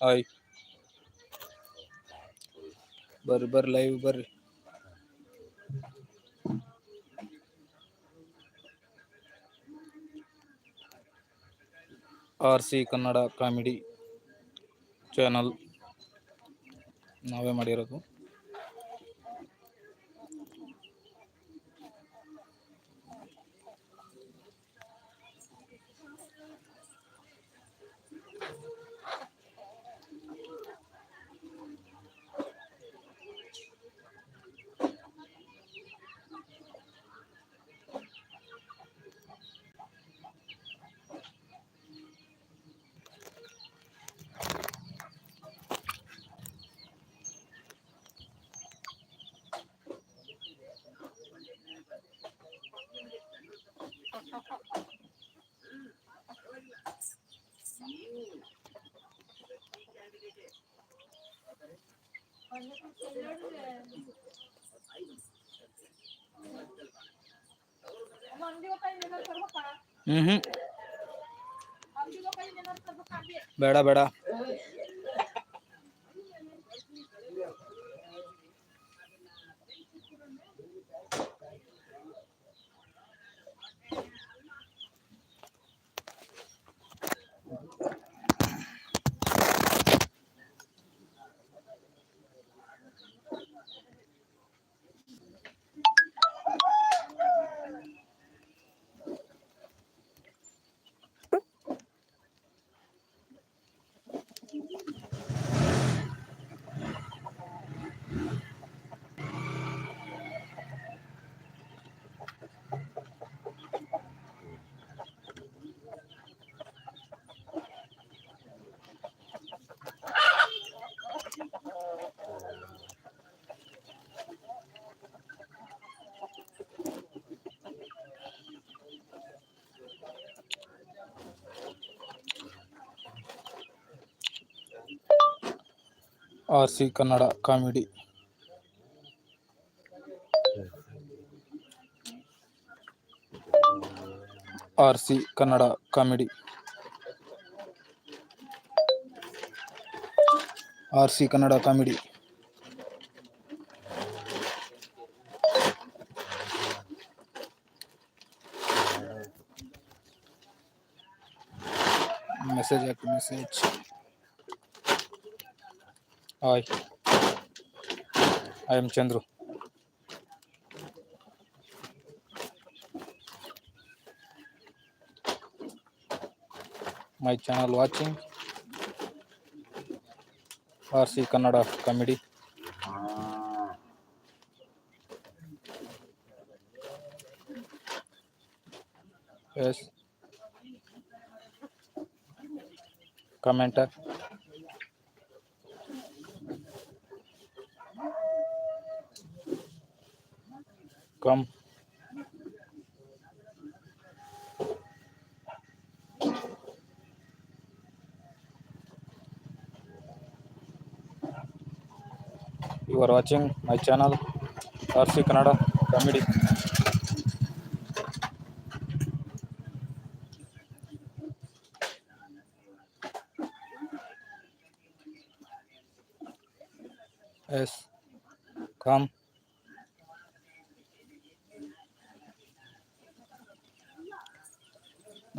Hi ಬರ್ರಿ ಬರ್ರಿ live ಬರ್ರಿ R C Kannada comedy channel ನಾವೇ ಮಾಡಿರೋದು बड़ा mm-hmm. बड़ा R C Kannada comedy R C Kannada comedy R C Kannada comedy message hockey message Hi, I am Chandru. My channel watching RC Kannada comedy. Yes. Commenter. Come. You are watching my channel RC Kannada Comedy. Yes, come.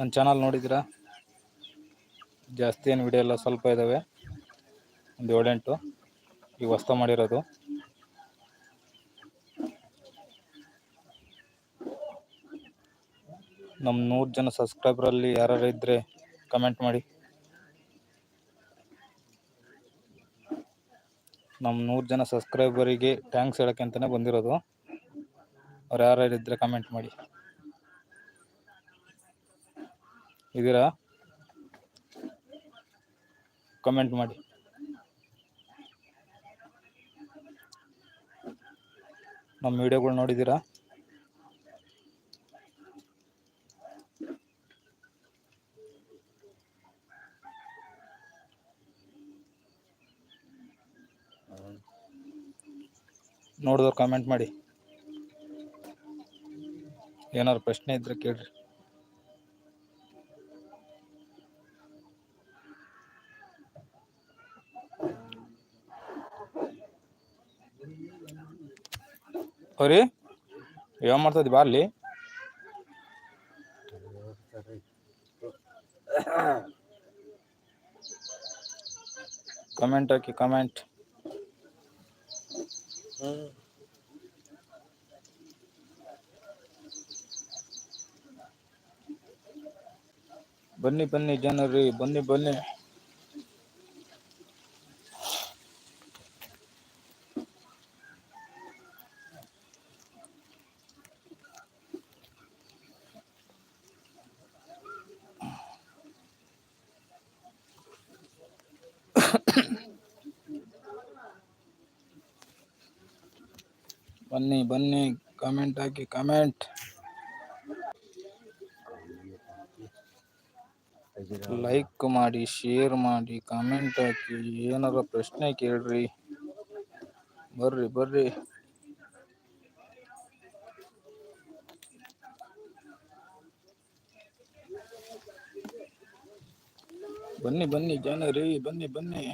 ನನ್ನ channel ನೋಡಿದ್ದೀರಾ ಜಾಸ್ತಿ ಏನು video ಎಲ್ಲ ಸ್ವಲ್ಪ ಇದ್ದಾವೆ ಒಂದು ಏಳೆಂಟು ಈಗ ವಸ್ತು ಮಾಡಿರೋದು ನಮ್ಮ ನೂರು ಜನ ಸಬ್ಸ್ಕ್ರೈಬರಲ್ಲಿ ಯಾರು ಇದ್ದರೆ ಕಮೆಂಟ್ ಮಾಡಿ ನಮ್ಮ ನೂರು ಜನ ಸಬ್ಸ್ಕ್ರೈಬರಿಗೆ ಥ್ಯಾಂಕ್ಸ್ ಹೇಳೋಕ್ಕೆ ಅಂತಲೇ ಬಂದಿರೋದು ಅವ್ರು ಯಾರು ಇದ್ದರೆ ಕಮೆಂಟ್ ಮಾಡಿ ಇದ್ದೀರಾ ಕಮೆಂಟ್ ಮಾಡಿ ನಮ್ಮ ವಿಡಿಯೋಗಳು ನೋಡಿದ್ದೀರಾ ನೋಡಿದವ್ರು ಕಮೆಂಟ್ ಮಾಡಿ ಏನಾದ್ರು ಪ್ರಶ್ನೆ ಇದ್ರೆ ಕೇಳ್ರಿ अरेता बारे कमेंट हाकि कमेंट बनी बनी जन रही बनी बनी डाके कमेंट लाइक माडी शेयर माडी कमेंट आके ಏನರ ಪ್ರಶ್ನೆ ಕೇಳ್ರಿ ಬರ್ರಿ ಬರ್ರಿ ಬನ್ನಿ ಬನ್ನಿ ಜನರಿ ಬನ್ನಿ ಬನ್ನಿ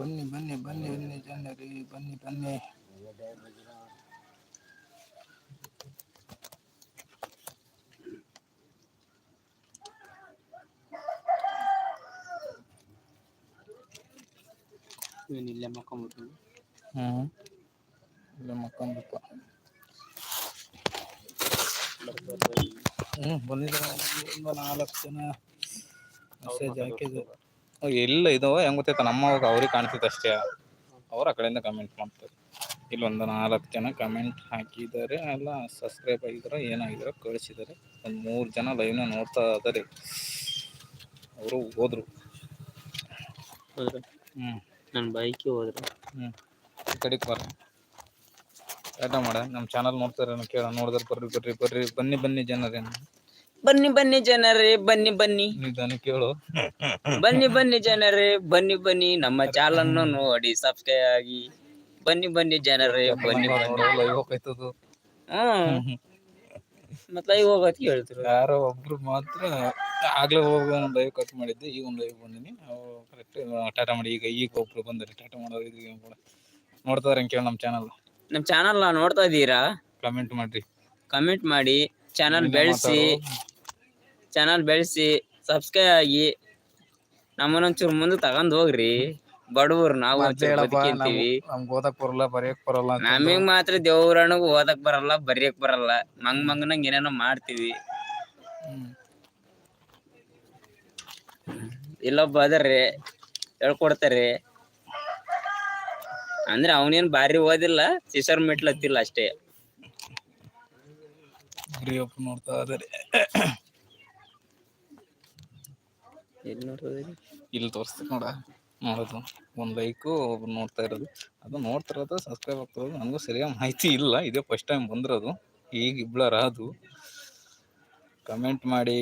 बन्ने बन्ने बन्ने बन्ने जाने रे बन्ने बन्ने ini lima kamu dulu hmm. kamu hmm, ಎಲ್ಲ ಇದು ಹೆಂಗ್ ಗೊತ್ತೈತ ನಮ್ಮ ಅವ್ರಿಗೆ ಕಾಣ್ತೈತೆ ಅಷ್ಟೇ ಅವ್ರು ಆ ಕಡೆಯಿಂದ ಕಮೆಂಟ್ ಮಾಡ್ತಾರೆ ಇಲ್ಲೊಂದು ನಾಲ್ಕು ಜನ ಕಮೆಂಟ್ ಹಾಕಿದ್ದಾರೆ ಎಲ್ಲ ಸಬ್ಸ್ಕ್ರೈಬ್ ಆಗಿದ್ರು ಏನಾಗಿದ್ದಾರೆ ಕಳಿಸಿದ್ದಾರೆ ಒಂದು ಮೂರು ಜನ ಲೈವ್ನ ನೋಡ್ತಾ ಇದ್ದಾರೆ ಅವರು ಹೋದ್ರು ಹೋದ್ರೆ ಹ್ಞೂ ನನ್ನ ಬೈಕಿಗೆ ಹೋದ್ರು ಹ್ಞೂ ಈ ಕಡೆಗೆ ಬರ್ರಿ ಟಾಟ ಮಾಡ ನಮ್ಮ ಚಾನಲ್ ನೋಡ್ತಾರೆ ಕೇಳ ನೋಡಿದ್ರೆ ಬರ್ರಿ ಬರ್ರಿ ಬರ್ರಿ ಬನ್ನಿ ಬನ್ನಿ ಜನರೇನು ಬನ್ನಿ ಬನ್ನಿ ಜನರೇ ಬನ್ನಿ ಬನ್ನಿ ನಿಧಾನ ಕೇಳು ಬನ್ನಿ ಬನ್ನಿ ಜನರೇ ಬನ್ನಿ ಬನ್ನಿ ನಮ್ಮ ಚಾಲನ್ ನೋಡಿ ಸಬ್ಸ್ಕ್ರೈಬ್ ಆಗಿ ಬನ್ನಿ ಬನ್ನಿ ಜನರೇ ಬನ್ನಿ ಹೋಗ್ತದ ಹ್ಮ್ ಮತ್ ಲೈವ್ ಹೋಗತ್ ಹೇಳ್ತಿರು ಯಾರೋ ಒಬ್ರು ಮಾತ್ರ ಆಗ್ಲೇ ಹೋಗೋ ಒಂದು ಲೈವ್ ಕಟ್ ಮಾಡಿದ್ದೆ ಈಗ ಒಂದು ಲೈವ್ ಬಂದಿನಿ ಕರೆಕ್ಟ್ ಟಾಟಾ ಮಾಡಿ ಈಗ ಈಗ ಒಬ್ರು ಬಂದರೆ ಟಾಟಾ ಮಾಡೋರು ಕೂಡ ನೋಡ್ತಾರೆ ಅಂತ ಕೇಳಿ ನಮ್ಮ ಚಾನಲ್ ನಮ್ಮ ಚಾನಲ್ ನೋಡ್ತಾ ಇದ್ದೀರಾ ಕಮೆಂಟ್ ಮಾಡ್ರಿ ಕಮೆಂಟ್ ಮಾಡಿ ಚಾನಲ್ ಬೆಳೆಸಿ ಚಾನಲ್ ಬೆಳೆಸಿ ಸಬ್ಸ್ಕ್ರೈಬ್ ಆಗಿ ನಮ್ಮನ್ನೊಂಚೂರು ಮುಂದೆ ತಗೊಂಡ್ ಹೋಗ್ರಿ ಬಡವರು ನಾವು ಓದಕ್ ಬರಲ್ಲ ಬರೆಯಕ್ ಬರಲ್ಲ ನಮಗ್ ಮಾತ್ರ ದೇವ್ರಣ್ಣಗ್ ಓದಕ್ ಬರಲ್ಲ ಬರೆಯಕ್ ಬರಲ್ಲ ಮಂಗ್ ಮಂಗನಂಗ್ ಏನೇನೋ ಮಾಡ್ತೀವಿ ಇಲ್ಲೊಬ್ಬ ಅದರ್ರಿ ಹೇಳ್ಕೊಡ್ತಾರ್ರಿ ಅಂದ್ರೆ ಅವನೇನ್ ಬಾರಿ ಓದಿಲ್ಲ ಶಿಶರ್ ಮೆಟ್ಲತ್ತಿಲ್ಲ ಅಷ್ಟೇ ನೋಡ್ತಾ ಇದಾರೆ ಎಲ್ಲಿ ಇಲ್ಲಿ ತೋರಿಸ್ತೀನಿ ನೋಡ ನೋಡೋದು ಒಂದು ಲೈಕು ಒಬ್ರು ನೋಡ್ತಾ ಇರೋದು ಅದು ನೋಡ್ತಿರೋದು ಸಬ್ಸ್ಕ್ರೈಬ್ ಆಗ್ತಿರೋದು ನನಗೂ ಸರಿಯಾಗಿ ಮಾಹಿತಿ ಇಲ್ಲ ಇದೇ ಫಸ್ಟ್ ಟೈಮ್ ಬಂದಿರೋದು ಈಗ ಇಬ್ಲರ್ ಕಮೆಂಟ್ ಮಾಡಿ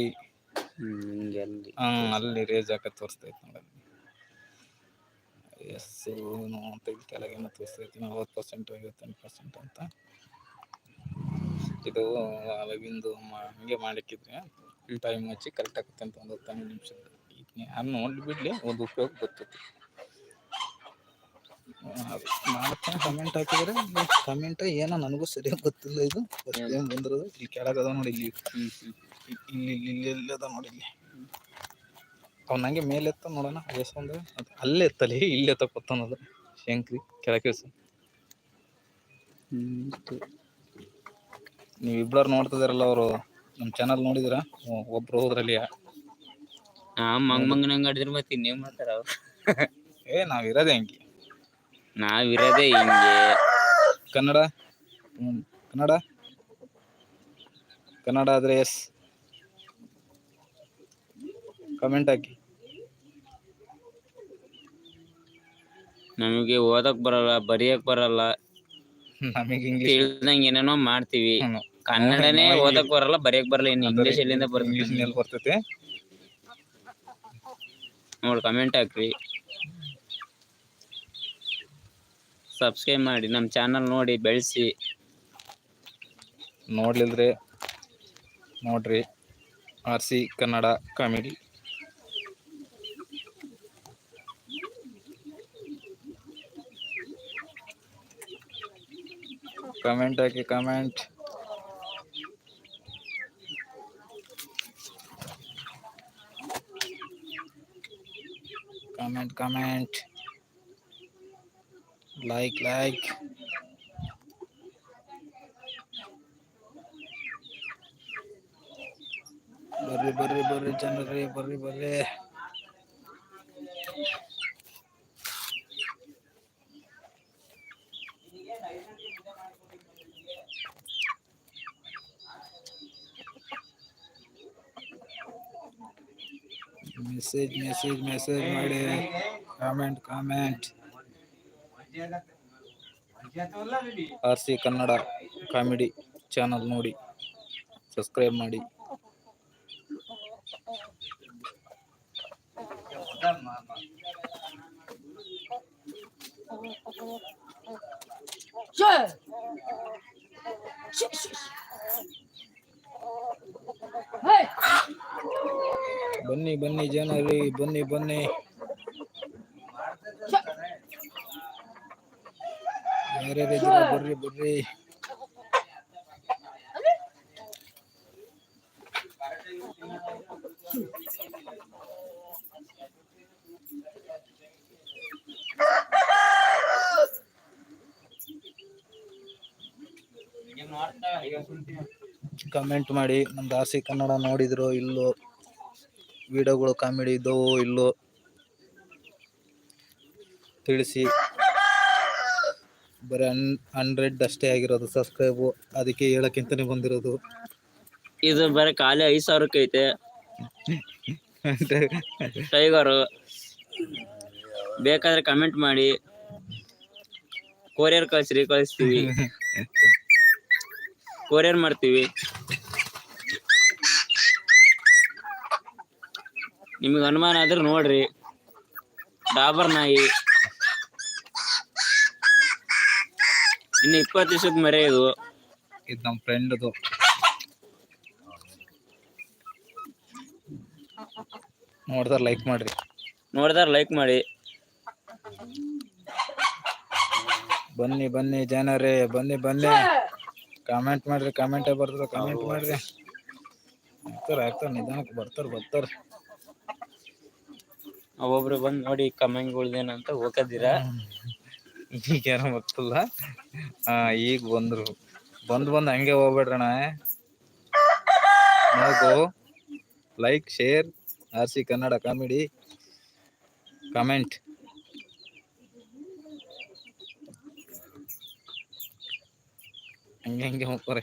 ಹಾಂ ಅಲ್ಲಿ ರೇಜ್ ಹಾಕಿ ತೋರಿಸ್ತೈತೆ ನೋಡಿ ಎಸ್ ನೋಡ್ತಾ ಕೆಳಗೇನೋ ತೋರಿಸ್ತೈತಿ ನಲ್ವತ್ತು ಪರ್ಸೆಂಟ್ ಐವತ್ತೆಂಟು ಪರ್ಸೆಂಟ್ ಅಂತ ಇದು ಅವಾಗಿಂದು ಹಂಗೆ ಮಾಡಿಕ್ಕಿದ್ರೆ ಟೈಮ್ ಹಚ್ಚಿ ಕರೆಕ್ಟ್ ಆಗುತ್ತೆ ಅಂತ ಒಂದು ಹತ್ತು ನಿಮಿಷ ಯಾರು ನೋಡ್ಲಿ ಬಿಡ್ಲಿ ಒಂದು ಉಪಯೋಗ ಬರ್ತೈತಿ ಮಾಡಕ್ಕೆ ಕಮೆಂಟ್ ಹಾಕಿದ್ರೆ ಕಮೆಂಟ್ ಏನೋ ನನಗೂ ಸರಿಯಾಗಿ ಗೊತ್ತಿಲ್ಲ ಇದು ಫಸ್ಟ್ ಟೈಮ್ ಬಂದಿರೋದು ಇಲ್ಲಿ ಕೆಳಗದ ನೋಡಿ ಇಲ್ಲಿ ಇಲ್ಲಿ ಇಲ್ಲಿ ಇಲ್ಲಿ ಅದ ನೋಡಿ ಇಲ್ಲಿ ಅವನು ಹಂಗೆ ಮೇಲೆ ನೋಡೋಣ ಎಸ್ ಅದು ಅಲ್ಲೇ ಎತ್ತಲಿ ಇಲ್ಲೇ ತಪ್ಪತ್ತನ್ನೋದು ಶಂಕ್ರಿ ಕೆಳಕ್ಕೆ ನೀವು ಇಬ್ಬರು ನೋಡ್ತಿದಾರಲ್ಲ ಅವರು ನಮ್ಮ ಚಾನಲ್ ನೋಡಿದಿರ ಒಬ್ರು ಹೋದ್ರಲ್ಲಿ ನಾ ಮಂಗ್ ಮತ್ತೆ ಇನ್ನೇ ಮಾಡ್ತಾರ ಅವ್ರು ಏ ನಾವ್ ಹಂಗೆ ನಾವಿರೋದೇ ಹಿಂಗೆ ಕನ್ನಡ ಕನ್ನಡ ಕನ್ನಡ ಆದ್ರೆ ಎಸ್ ಕಮೆಂಟ್ ಹಾಕಿ ನಮಗೆ ಓದಕ್ ಬರಲ್ಲ ಬರಿಯಕ್ ಬರಲ್ಲ ನಮಗೆ ಏನೇನೋ ಮಾಡ್ತೀವಿ ಕನ್ನಡನೇ ಓದಕ್ ಬರಲ್ಲ ಬರಿಯಕ್ ಬರಲ್ಲ ಇನ್ನು ಇಂಗ್ಲಿಷ್ ಎಲ್ಲಿಂದ ಬರ್ತೀವಿ ನೋಡಿ ಕಮೆಂಟ್ ಹಾಕ್ರಿ ಸಬ್ಸ್ಕ್ರೈಬ್ ಮಾಡಿ ನಮ್ಮ ಚಾನಲ್ ನೋಡಿ ಬೆಳೆಸಿ ನೋಡ್ಲಿಲ್ರಿ ನೋಡ್ರಿ R C Kannada comedy comment ಹಾಕಿ ಕಮೆಂಟ್ কমেন্ট লাইক লাইক বরে বরে বরে জানরে বরে বরে సేజ్ మెసేజ్ మెసేజ్ ಮಾಡಿ కామెంట్ కామెంట్ వంచాటోల B R C Kannada comedy channel నోడి subscribe ಮಾಡಿ ಬನ್ನಿ ಬನ್ನಿ ಜನರಿ ಬನ್ನಿ ಬನ್ನಿ ಬೇರೆ ಬರ್ರಿ ಬರ್ರಿ ಕಮೆಂಟ್ ಮಾಡಿ ನಮ್ದು ಆಸೆ ಕನ್ನಡ ನೋಡಿದ್ರು ಇಲ್ಲೋ ವಿಡಿಯೋಗಳು ಕಾಮಿಡಿ ಇದ್ದವು ಇಲ್ಲೋ ತಿಳಿಸಿ ಬರೀ ಅನ್ ಹಂಡ್ರೆಡ್ ಅಷ್ಟೇ ಆಗಿರೋದು ಸಬ್ಸ್ಕ್ರೈಬ್ ಅದಕ್ಕೆ ಹೇಳಕ್ಕಿಂತನೇ ಬಂದಿರೋದು ಇದು ಬರೀ ಖಾಲಿ ಐದು ಸಾವಿರಕ್ಕೆ ಐತೆ ಟೈಗರು ಬೇಕಾದ್ರೆ ಕಮೆಂಟ್ ಮಾಡಿ ಕೊರಿಯರ್ ಕಳಿಸ್ರಿ ಕಳಿಸ್ತೀವಿ ಕೊರಿಯರ್ ಮಾಡ್ತೀವಿ ನಿಮಗೆ ಅನುಮಾನ ಆದ್ರೆ ನೋಡ್ರಿ ಡಾಬರ್ ನಾಯಿ ಇನ್ನು ಇಪ್ಪತ್ತು ದಿವಸದ ಮರೆ ಇದು ಇದು ನಮ್ಮ ಫ್ರೆಂಡ್ದು ನೋಡ್ದಾರ ಲೈಕ್ ಮಾಡ್ರಿ ನೋಡ್ದಾರ ಲೈಕ್ ಮಾಡಿ ಬನ್ನಿ ಬನ್ನಿ ಜನರೇ ಬನ್ನಿ ಬನ್ನಿ ಕಾಮೆಂಟ್ ಮಾಡ್ರಿ ಕಾಮೆಂಟ್ ಬರ್ತದ ಕಾಮೆಂಟ್ ಮಾಡ್ರಿ ಆಗ್ತಾರ ಆಗ್ತಾರ ನಿಧಾನಕ್ಕೆ ಬರ್ತಾರ ಬರ್ತಾರ ಒಬ್ಬೊಬ್ರು ಬಂದ್ ನೋಡಿ ಏನಂತ ಹೋಗದಿರ ಈಗ ಏನ ಗೊತ್ತಿಲ್ಲ ಈಗ ಬಂದ್ರು ಬಂದ್ ಬಂದ್ ಹಂಗೆ ಹೋಗ್ಬೇಡ್ರಣ like share R C Kannada comedy comment ಹಂಗೆ ಹಂಗೆ ಹೋಗ್ತಾರೆ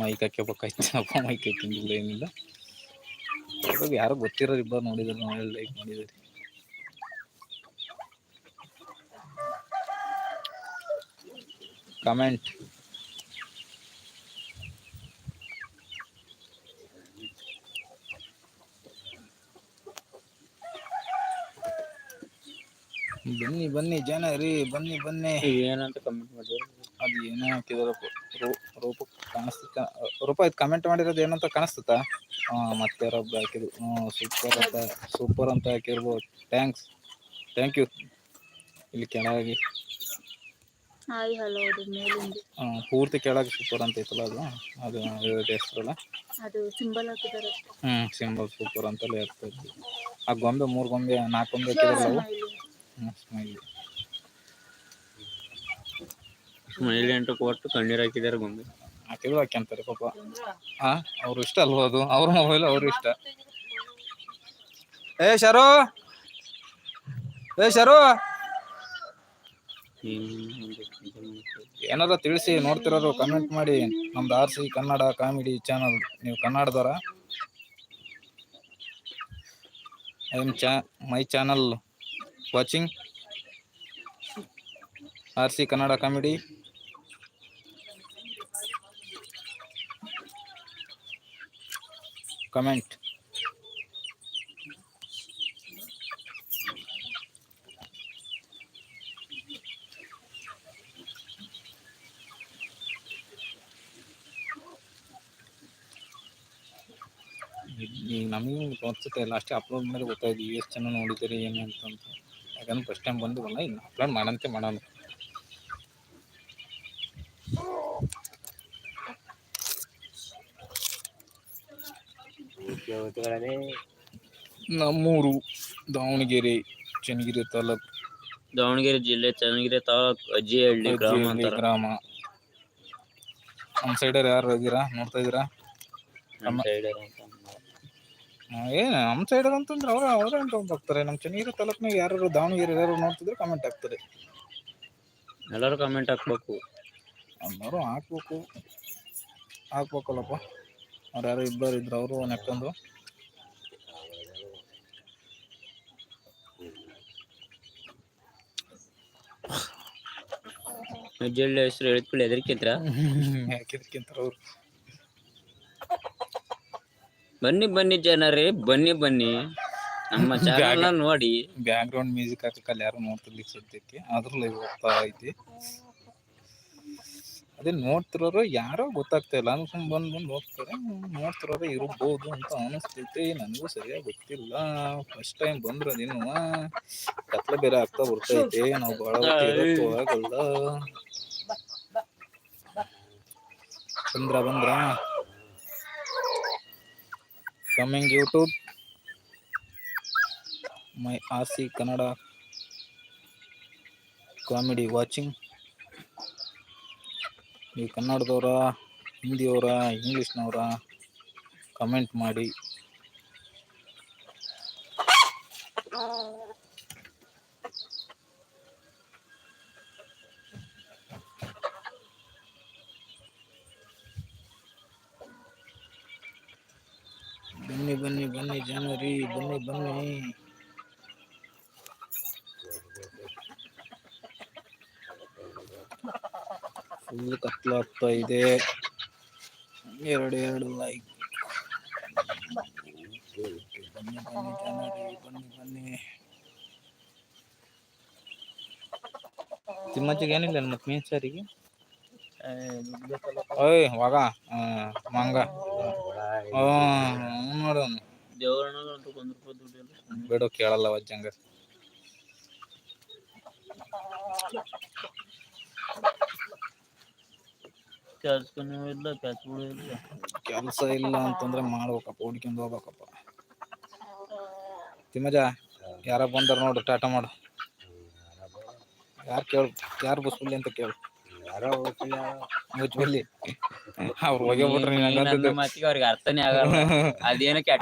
ಮೈಕ್ ಹಾಕ್ಯಬೇಕಾಯ್ತನಪ್ಪ ಮೈಕ್ ಹಾಕಿಂಗಿಲ್ಲ ಏನಿಲ್ಲ ಅದ್ರಾಗ ಯಾರು ಗೊತ್ತಿರೋರು ಇಬ್ಬರು ನೋಡಿದ್ರು ನಾವೆಲ್ಲ ಲೈಕ್ ಮಾಡಿದ್ರಿ ಕಮೆಂಟ್ ಬನ್ನಿ ಬನ್ನಿ ಜನರಿ ಬನ್ನಿ ಬನ್ನಿ ಏನಂತ ಕಮೆಂಟ್ ಮಾಡಿದ್ರು ಅದು ಏನೋ ಹಾಕಿದಾರಪ್ಪ ರೂಪ ಕಾಣಿಸ್ತಾ ರೂಪ ಇದು ಕಮೆಂಟ್ ಮಾಡಿರೋದು ಏನಂತ ಕಾಣಿಸ್ತಾ ಹಾಂ ಮತ್ತೆ ರಬ್ ಹಾಕಿದ್ರು ಹ್ಞೂ ಸೂಪರ್ ಅಂತ ಸೂಪರ್ ಅಂತ ಹಾಕಿರ್ಬೋದು ಥ್ಯಾಂಕ್ಸ್ ಥ್ಯಾಂಕ್ ಯು ಇಲ್ಲಿ ಕೆಳಗೆ ಪೂರ್ತಿ ಕೆಳಗೆ ಸೂಪರ್ ಅಂತ ಐತಲ್ಲ ಅದು ಅದು ಹೆಸರಲ್ಲ ಅದು ಸಿಂಬಲ್ ಹ್ಞೂ ಸಿಂಬಲ್ ಸೂಪರ್ ಅಂತಲೇ ಇರ್ತದೆ ಆ ಗೊಂಬೆ ಮೂರು ಗೊಂಬೆ ನಾಲ್ಕು ಗೊಂಬೆ ಹಾಕಿದಾರಲ್ಲ ಹ್ಞೂ ಮನೇಲಿ ಎಂಟು ಕೊಟ್ಟು ಕಣ್ಣೀರು ಹಾಕಿದಾರೆ ಗೊಂಬೆ ಆ ಹಾಕ್ಯಂತಾರೆ ಪಾಪ ಹಾ ಅವ್ರ ಇಷ್ಟ ಅಲ್ವಾ ಅದು ಅವ್ರ ಮೊಬೈಲ್ ಅವ್ರ ಇಷ್ಟ ಏ ಶರು ಏ ಶರು ಏನಾರ ತಿಳಿಸಿ ನೋಡ್ತಿರೋರು ಕಮೆಂಟ್ ಮಾಡಿ ನಮ್ದು R C Kannada comedy channel ನೀವು ಕನ್ನಡದವರ ಐ ಚಾ my channel watching R C Kannada comedy comment ಈಗ ನಮಗೂ ಗೊತ್ತಿತ್ತು ಅಷ್ಟೇ ಅಪ್ಲೋಡ್ ಮೇಲೆ ಗೊತ್ತಾಯ್ತು ಯು ಎಸ್ ನೋಡಿದರೆ ಏನು ಅಂತಂತ ಯಾಕಂದ್ರೆ ಫಸ್ಟ್ ಟೈಮ್ ಬಂದು ಬಲ್ಲ ಇನ್ನು ಅಪ್ಲೋಡ್ ಮಾಡಂತೆ ಮಾಡೋಣ ನಮ್ಮೂರು ದಾವಣಗೆರೆ ಚನ್ನಗಿರಿ ತಾಲೂಕು ದಾವಣಗೆರೆ ಜಿಲ್ಲೆ ಚನ್ನಗಿರಿ ತಾಲೂಕು ಅಜ್ಜಿಹಳ್ಳಿ ಗ್ರಾಮ ಅಂತ ಗ್ರಾಮ ನಮ್ಮ ಸೈಡರ್ ಯಾರು ಇದ್ದೀರಾ ನೋಡ್ತಾ ಇದ್ದೀರಾ ನಮ್ಮ side ಅಂತ ನಮ್ಮ ಸೈಡರ್ ಅಂತಂದ್ರೆ ಅವ್ರ ಅವ್ರೇ ಅಂತ ಹೋಗ್ತಾರೆ ನಮ್ಮ ಚನ್ನಗಿರಿ ತಾಲೂಕ್ನಾಗ ಯಾರು ದಾವಣಗೆರೆ ಯಾರು ನೋಡ್ತಿದ್ರೆ ಕಮೆಂಟ್ ಹಾಕ್ತಾರೆ ಎಲ್ಲರೂ ಕಮೆಂಟ್ ಹಾಕ್ಬೇಕು ಎಲ್ಲರೂ ಹಾಕ್ಬೇಕು ಹಾಕ್ಬೇಕಲ್ಲಪ್ಪ ಅವ್ರು ಯಾರು ಇಬ್ಬರು ಇದ್ರು ಅವರು ನೆಕ್ಕೊಂದು ಜಳ್ಳ ಹೆಸರು ಹೇಳಿದ್ಕೊಳ್ಳಿ ಎದರ್ಕಿಂತ್ರ ಯಾಕಿದ್ಕಿಂತ್ರ ಅವ್ರು ಬನ್ನಿ ಬನ್ನಿ ಜನರೇ ಬನ್ನಿ ಬನ್ನಿ ನಮ್ಮ ನೋಡಿ ಬ್ಯಾಕ್ ಗ್ರೌಂಡ್ ಮ್ಯೂಸಿಕ್ ಹಾಕಕ್ಕೆ ಅಲ್ಲಿ ಯಾರು ನೋಡ್ತಿರ್ಲಿಕ್ಕೆ ಸದ್ಯಕ್ಕೆ ಅದ್ರಲ್ಲಿ ಹೋಗ್ತಾ ಐತಿ ಅದೇ ನೋಡ್ತಿರೋರು ಯಾರೋ ಗೊತ್ತಾಗ್ತಾ ಇಲ್ಲ ಅನ್ಕೊಂಡ್ ಬಂದು ಬಂದು ಹೋಗ್ತಾರೆ ನೋಡ್ತಿರೋರು ಇರ್ಬೋದು ಅಂತ ಅನಿಸ್ತೈತಿ ನನಗೂ ಸರಿಯಾಗಿ ಗೊತ್ತಿಲ್ಲ ಫಸ್ಟ್ ಟೈಮ್ ನೀನು ಕತ್ಲೆ ಬೇರೆ ಆಗ್ತಾ ಬರ್ತೈತೆ ನಾವು ಬಹಳ ಹೋಗಲ್ಲ ಬಂದ್ರ ಬಂದ್ರ coming YouTube my R C Kannada comedy watching ಈ ಕನ್ನಡದವರ ಹಿಂದಿಯವರ ಇಂಗ್ಲೀಷ್ನವರ ಕಮೆಂಟ್ ಮಾಡಿ ಬನ್ನಿ ಬನ್ನಿ ಬನ್ನಿ ಜನವರಿ ಬನ್ನಿ ಬನ್ನಿ ಫುಲ್ ಕತ್ಲಾಗ್ತಾ ಇದೆ ಎರಡು ಎರಡು ಲೈಕ್ ಏನಿಲ್ಲ ಮೀನ್ ಸಾರಿಗೆ ಓಯ್ ವಾಗ ಮಂಗ ನೋಡು ಬಿಡು ಕೇಳಲ್ಲ ವಜ್ಜಂಗ ಕೆಲ್ಸಕ್ಕೂ ಇಲ್ಲ ಕೆಲ್ಸಗಳು ಇಲ್ಲ ಕೆಲಸ ಇಲ್ಲ ಅಂತಂದ್ರೆ ಮಾಡ್ಬೇಕಪ್ಪ ಹುಡ್ಕೊಂಡು ಹೋಗ್ಬೇಕಪ್ಪ ತಿಮ್ಮಜ ಯಾರ ಬಂದಾರ ನೋಡ್ರಿ ಟಾಟಾ ಮಾಡು ಯಾರು ಕೇಳು ಯಾರು ಬಸ್ಬಲ್ಲಿ ಅಂತ ಕೇಳು ಅರ್ಥನೇ ಆಗಲ್ಲ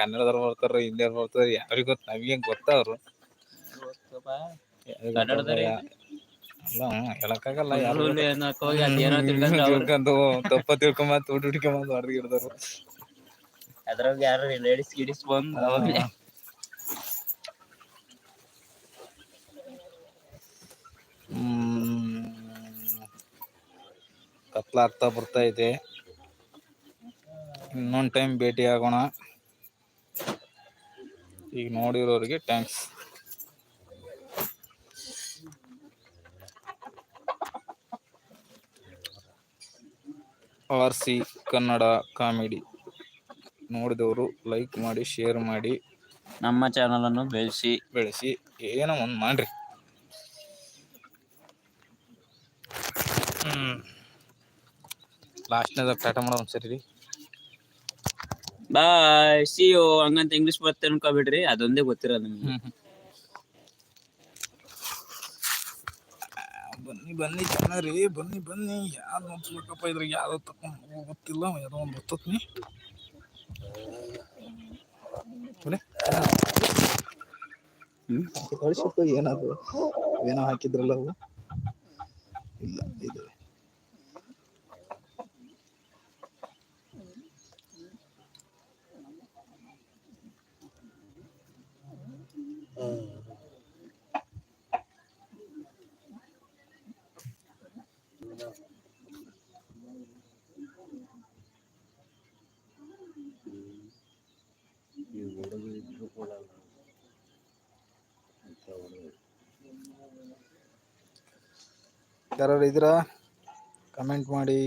ಕನ್ನಡದವ್ರು ಬರ್ತಾರ ಹಿಂದಿಯವ್ರು ಬರ್ತಾರ ಯಾರಿಗೆ ನಮ್ಗೆ ಗೊತ್ತ ಅವ್ರು ಅಲ್ಲ ಹೇಳಕ್ಕಾಗಲ್ಲ ಯಾರು ತಿಳ್ಕೊಂಡು ತಪ್ಪ ತಿಳ್ಕೊಂಬತ್ ಊಟ ಹುಡ್ಕೊಂಬಂದು ಹೊಡೆದು ಹಿಡ್ದರು ಅದ್ರಾಗ ಯಾರು ಲೇಡೀಸ್ ಗಿಡೀಸ್ ಬಂದು ಅವಾಗಲೇ ಕತ್ಲಾಗ್ತಾ ಬರ್ತಾ ಇದೆ ಇನ್ನೊಂದು ಟೈಮ್ ಭೇಟಿ ಆಗೋಣ ಈಗ ನೋಡಿರೋರಿಗೆ thanks R C Kannada comedy ನೋಡಿದವರು ಲೈಕ್ ಮಾಡಿ ಶೇರ್ ಮಾಡಿ ನಮ್ಮ ಚಾನಲನ್ನು ಬೆಳೆಸಿ ಬೆಳೆಸಿ ಏನೋ ಒಂದು ಮಾಡ್ರಿ ಲಾಸ್ಟ್ನೇದಾಗ ಟಾಟ ಮಾಡೋಣ ಸರಿ ರೀ ಬಾಯ್ ಸಿ ಯು ಹಂಗಂತ ಇಂಗ್ಲೀಷ್ ಬರ್ತೇನೆ ಅನ್ಕೋಬಿಡ್ರಿ ಅದೊಂದೇ ಗೊತ್ತಿರೋದು ನಿಮ್ಗೆ ಬನ್ನಿ ಬನ್ನಿ ಜನ ಬನ್ನಿ ಬನ್ನಿ ಯಾರು ನೋಡ್ಸ್ಬೇಕಪ್ಪ ಇದ್ರಾಗ ಯಾರು ತಕೊಂಡು ಗೊತ್ತಿಲ್ಲ ಏನೋ ಒಂದು ಬರ್ತತ್ನಿ ಏನಾದ್ರು ಏನೋ ಹಾಕಿದ್ರಲ್ಲ ಅವು ಇಲ್ಲ ಇದು ಹ್ಮ್ ಯಾರು ಇದ್ದೀರಾ ಕಮೆಂಟ್ ಮಾಡಿ